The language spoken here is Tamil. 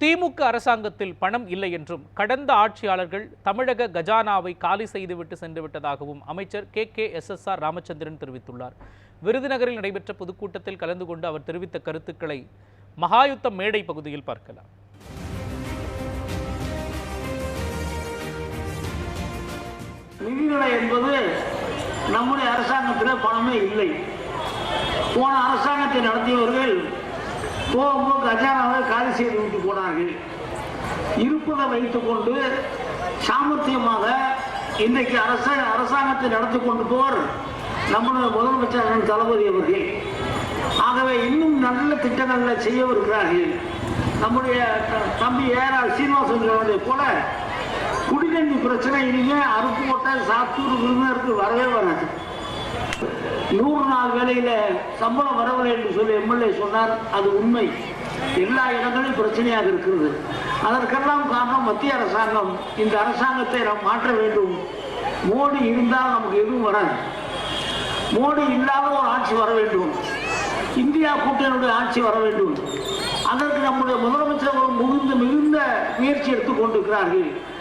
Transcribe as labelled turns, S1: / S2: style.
S1: திமுக அரசாங்கத்தில் பணம் இல்லை என்றும் கடந்த ஆட்சியாளர்கள் தமிழக கஜானாவை காலி செய்துவிட்டு சென்று விட்டதாகவும் அமைச்சர் K K S S R Ramachandran தெரிவித்துள்ளார். விருதுநகரில் நடைபெற்ற பொதுக்கூட்டத்தில் கலந்து கொண்டு அவர் தெரிவித்த கருத்துக்களை மகாயுத்தம் மேடை பகுதியில் பார்க்கலாம்.
S2: நிதிநிலை என்பது நம்முடைய அரசாங்கத்தில் பணமே இல்லை. போன அரசாங்கத்தை நடத்தியவர்கள் போகும்போது கஜானாவை காலி செய்து விட்டு போனார்கள். இருப்பதை வைத்துக்கொண்டு சாமர்த்தியமாக இன்றைக்கு அரச அரசாங்கத்தை நடத்தி கொண்டு போர் நம்மளுடைய முதலமைச்சர் தளபதி அவர்கள். ஆகவே இன்னும் நல்ல திட்டங்களை செய்யவிருக்கிறார்கள் நம்முடைய தம்பி ஏஆர் சீனிவாசன் போல குடிநீர் பிரச்சனை இனிமே அருப்புக்கோட்டை சாத்தூர் விருந்தினருக்கு வரவே வராது. நூறு நாள் வேலையில சம்பளம் வரவில்லை என்று சொல்லி எம்எல்ஏ சொன்னார் அது உண்மை. எல்லா இடங்களிலும் பிரச்சனையாக இருக்கிறது. அதற்கெல்லாம் காரணம் மத்திய அரசாங்கம். இந்த அரசாங்கத்தை நாம் மாற்ற வேண்டும். மோடி இருந்தால் நமக்கு எதுவும் வராது. மோடி இல்லாத ஒரு ஆட்சி வர வேண்டும். இந்தியா கூட்டணியுடைய ஆட்சி வர வேண்டும். அதற்கு நம்முடைய முதலமைச்சர் மிகுந்த மிகுந்த முயற்சி எடுத்துக் கொண்டிருக்கிறார்கள்.